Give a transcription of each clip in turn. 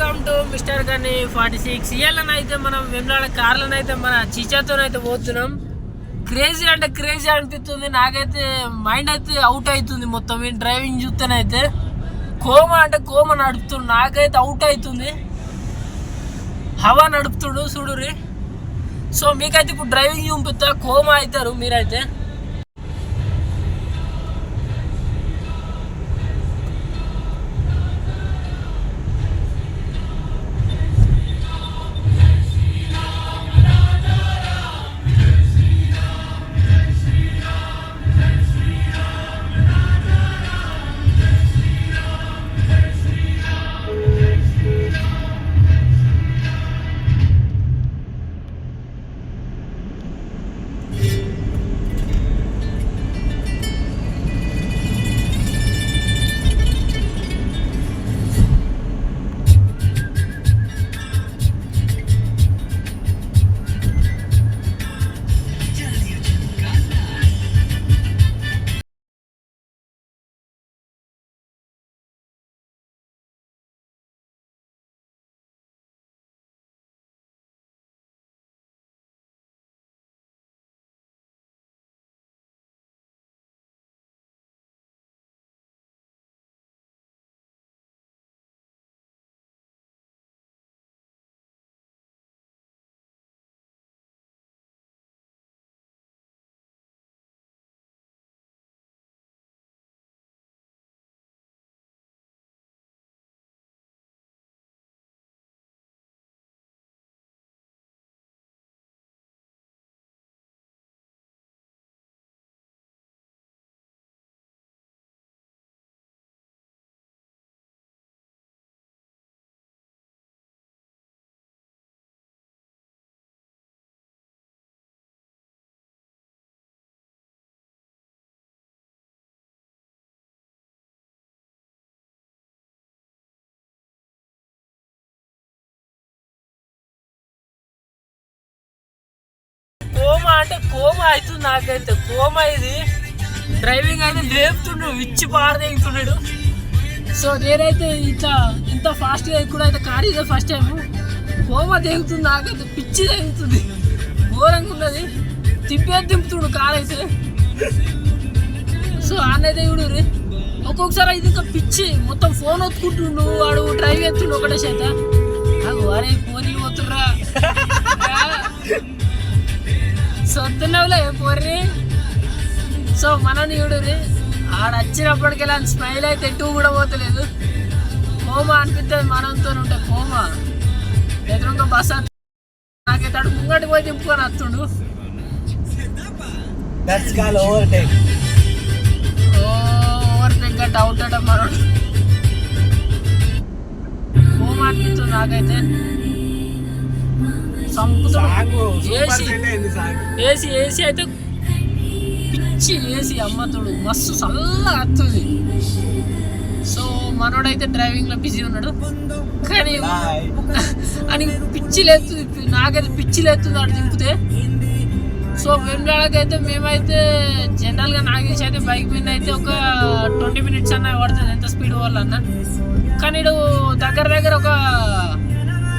Welcome to mister Gani forty six. ఇవాళనైతే మనం వెమ్లాడ కార్లనైతే మన చిచాతో అయితే పోతున్నాం. క్రేజీ అంటే క్రేజీ అనిపిస్తుంది. నాకైతే మైండ్ అయితే అవుట్ అవుతుంది మొత్తం. ఈ డ్రైవింగ్ చూస్తేనైతే కోమ అంటే కోమ నడుపుతుండు. నాకైతే అవుట్ అవుతుంది. హవా నడుపుతుడు చూడురి సో మీకైతే ఇప్పుడు డ్రైవింగ్ చూపిస్తా. కోమ అవుతారు మీరైతే. అంటే కోమ అవుతుంది నాకైతే కోమ ఇది డ్రైవింగ్ అయితే లేపుతుండు విచ్చి పారదేగుతున్నాడు సో నేనైతే ఇట్లా ఇంత ఫాస్ట్గా ఎక్కువ అయితే కార్ ఇదే ఫస్ట్ టైం కోమ తెగుతుంది నాకైతే పిచ్చి తెగుతుంది ఘోరంగా ఉన్నది. తిప్పేది దింపుతుండు కార్ అయితే. సో ఆనైతే ఇప్పుడు ఒక్కొక్కసారి అయితే ఇంకా పిచ్చి మొత్తం ఫోన్ ఒత్తుకుంటుండు వాడు డ్రైవ్ ఎత్తుండు ఒకటే చేత. నాకు అరే పోనీ పోతుర్రా. సొత్తున్నావులే పోర్రి. సో మనని చూడురి ఆడ వచ్చినప్పటికెళ్ళి స్మైల్ అయితే ఎటు కూడా పోతలేదు. కోమా అనిపిస్తుంది మనంతో ఉంటే కోమా. ఎదురుగా బస్ నాకైతే అడు ముంగటికి పోయి దింపుకొని వస్తుండు. కాల్ ఓవర్టేక్ ఓవర్ టెక్ అవుట్ అట కోమా అనిపిస్తుంది నాకైతే. సంపుతాడు ఏసీ. ఏసీ ఏసీ అయితే పిచ్చి ఏసీ అమ్మతుడు మస్తు చల్లగా వస్తుంది సో మనోడైతే డ్రైవింగ్లో బిజీ ఉన్నాడు. కానీ. అని పిచ్చి లేస్తుంది. నాకైతే పిచ్చి లేస్తుంది అటు దింపితే. సో వెంబడాకైతే మేమైతే జనరల్గా నాగేష్ అయితే బైక్ మీద అయితే ఒక ట్వంటీ మినిట్స్ అన్న పడుతుంది. ఎంత స్పీడ్ వల్ల అన్న కానీ ఇడు దగ్గర దగ్గర ఒక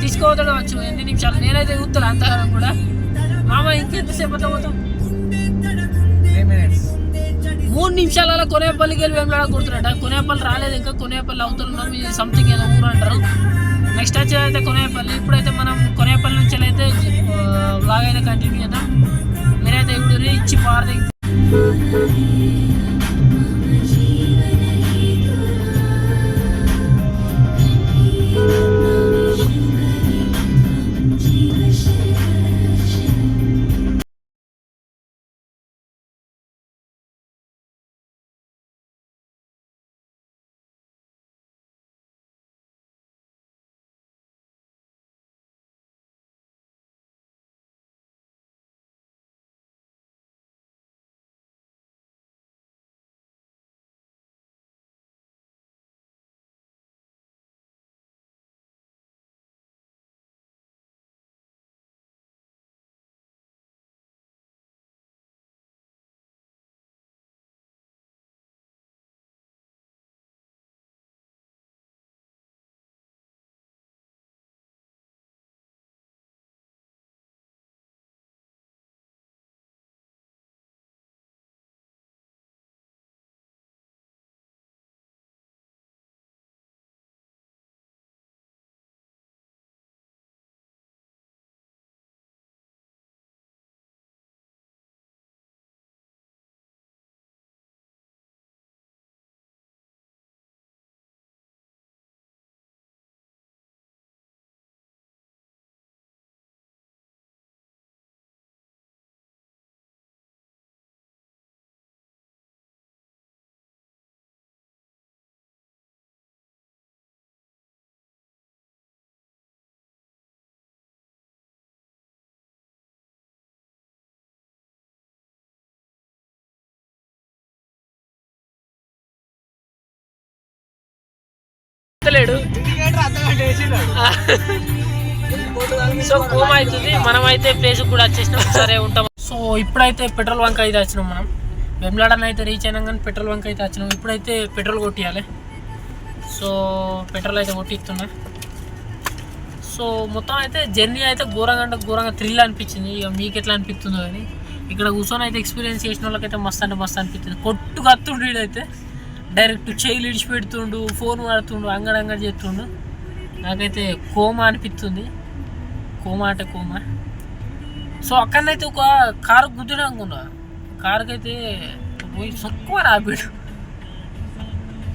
తీసుకోవద్దు వచ్చు ఎన్ని నిమిషాలు? నేనైతే చూస్తాను అంతగానం కూడా. మామ ఇంకెంతసేపు అట్లా పోతాం? మూడు నిమిషాలలో కొనేపల్లికి వెళ్ళి వెంబడ కొడుతున్నట కొనేపల్లి రాలేదు ఇంకా. కొనేపల్లి అవుతున్నాం ఇది సంథింగ్ ఏదో ఊరు అంటారు. నెక్స్ట్ వచ్చి అయితే కొనేపల్లి. ఇప్పుడైతే మనం కొనేపల్లి నుంచి అయితే బ్లాగ్ అయితే కంటిన్యూ చేద్దాం. మీరైతే ఇప్పుడు ఇచ్చి పారది ఎత్తలేడు సో కోమ అవుతుంది మనం అయితే ప్లేస్ కూడా వచ్చేసినాం. సరే ఉంటాం. సో ఇప్పుడైతే పెట్రోల్ బంక్ అయితే వచ్చినాం మనం. వెమ్లాడన్ అయితే రీచ్ అయినాం కానీ పెట్రోల్ బంక్ అయితే వచ్చినాం. ఇప్పుడైతే పెట్రోల్ కొట్టియాలి. సో పెట్రోల్ అయితే కొట్టిస్తున్నా. సో మొత్తం అయితే జర్నీ అయితే ఘోరంగా అంటే ఘోరంగా థ్రిల్ అనిపించింది. ఇక మీకు ఎట్లా అనిపిస్తుందో అని ఇక్కడ కూర్చొని అయితే ఎక్స్పీరియన్స్ చేసిన వాళ్ళకైతే మస్తు అంటే మస్తు అనిపిస్తుంది. కొట్టు కత్తుండు డైరెక్ట్ చేయిలు ఇడిచి పెడుతుండు ఫోన్ వాడుతుండు అంగడంగడి చేస్తుండు. నాకైతే కోమా అనిపిస్తుంది. కోమా అంటే కోమా. సో అక్కడనైతే ఒక కారు గుద్దుడు అనుకున్నా. కారుకి అయితే పోయి తక్కువ రాపిడు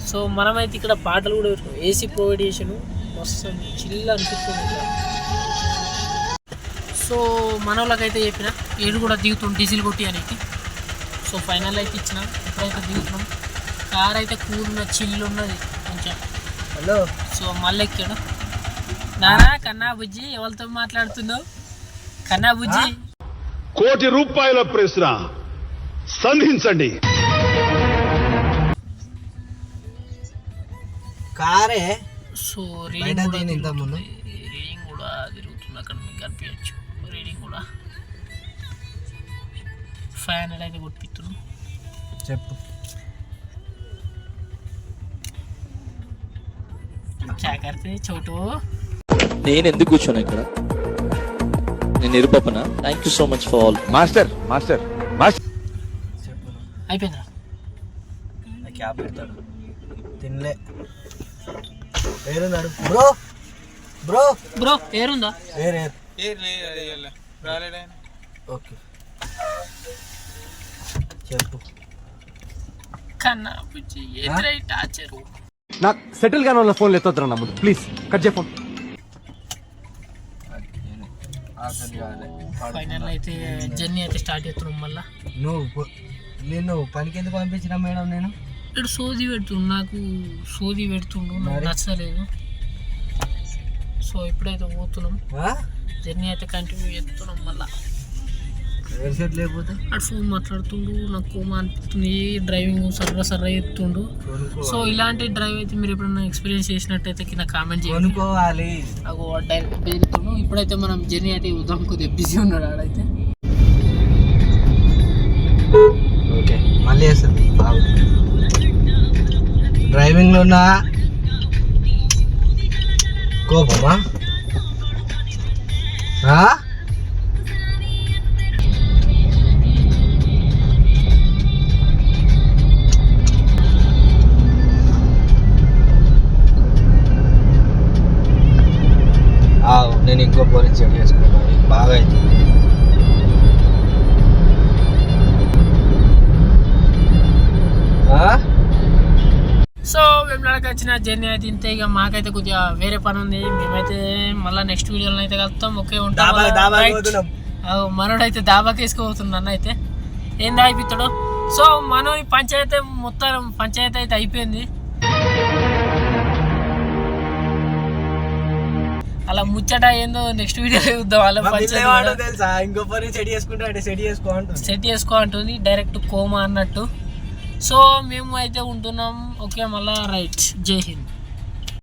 సో మనమైతే ఇక్కడ పాటలు కూడా ఏసీ ప్రొవైడ్ చేసాను మస్తు చిల్ అనిపిస్తుంది సో మన వాళ్ళకైతే చెప్పిన ఏడు కూడా దిగుతుంది డీజిల్ కొట్టి అనేది సో ఫైనల్ అయితే ఇచ్చిన. ఇప్పుడైతే దిగుతున్నాం. కార్ అయితే కూల్ ఉన్న చిల్లు ఉన్నది కొంచెం హలో. సో మళ్ళీ ఎక్కాడు నానా కన్నా బుజ్జి ఎవరితో మాట్లాడుతున్నావు? కన్నా బుజ్జి. కోటి రూపాయల ప్రశ్న. సంధించండి. కారే సో రీడింగ్ కూడా. తిరుగుతుంది. రీడింగ్ కూడా తిరుగుతుంది. అక్కడ మీకు కనిపించచ్చు. రీడింగ్ కూడా. ఫైవ్ హండ్రెడ్ అయితే కొట్టిస్తున్నాం చెప్పు. చాకర్తే చోటు. నేను ఎందుకు కూర్చోను ఇక్కడ? నేను నిరుపపన thank you so much for all master master master అయిపోయిందా? నా క్యాబ్ పెడతాడు. తినలే. పేరున్నాడు బ్రో బ్రో. బ్రో పేరుందా వేరే రాలేడా. ఓకే. చెప్పు. కన్నా ఎదురై టార్చరు నాకు సెటిల్ గానే ఉన్న ఫోన్లు ఎత్తొద్దురా నమ్ముదు ప్లీజ్ కట్ చేయ ఫోన్ ఆకలి కాలే ఫైనల్ అయితే జర్నీ అయితే స్టార్ట్ చేస్తున్నాం మళ్ళా. నువ్వు పో- నిన్ను పనికి ఎందుకు పంపించిన మేడం నేను? ఇక్కడ సోది పెడుతుండు నాకు సోది పెడుతుండు నాకు? నచ్చలేదు. సో ఇప్పుడైతే పోతున్నాం. ఆ? జర్నీ అయితే కంటిన్యూ చేస్తున్నాం మళ్ళా. అటు ఫోన్ మాట్లాడుతుండు నాకు కోమా అనిపిస్తుంది డ్రైవింగ్ సర్ర సర్ర కొనుక్కో సో ఇలాంటి డ్రైవ్ అయితే మీరు ఎప్పుడైనా ఎక్స్పీరియన్స్ చేసినట్టయితే కింద కామెంట్ చేయండి. డైరెక్ట్ బెదిరితుండు ఇప్పుడైతే మనం జర్నీ అయితే ఉదాం కొద్దిగా బిజీ ఉన్నాడు ఆడైతే. ఓకే మళ్ళీ వేస్తుంది డ్రైవింగ్లో ఉన్న కోపమా? నేను ఇంకో పోలీస్ చెడు చేసుకున్నాను బాగా అవుతుంది? సో వెంబడికి వచ్చిన జర్నీ అయితే ఇంతే ఇక మాకైతే కొద్దిగా వేరే పని ఉంది. మేమైతే మళ్ళీ నెక్స్ట్ వీడియోలో అయితే కలుస్తాం ఓకే ఉంటాం మనోడైతే దాబాకి వేసుకోబోతుంది అన్న అయితే. ఏంది అయిపోతాడు సో మనోని పంచాయతీ మొత్తం పంచాయతీ అయితే అయిపోయింది. అలా ముచ్చట ఏందో నెక్స్ట్ వీడియో చూద్దాం అలా మా పిల్ల పంచాయతీ ఏమంటుందో కూడా. తెలుసా? ఇంకో పని సెట్ చేసుకుంటా అంటే సెట్ చేసుకో అంటుంది. సెట్ చేసుకో అంటుంది డైరెక్ట్ కోమా అన్నట్టు. సో మేము అయితే ఉంటున్నాం. ఓకే మళ్ళా రైట్. జై హింద్.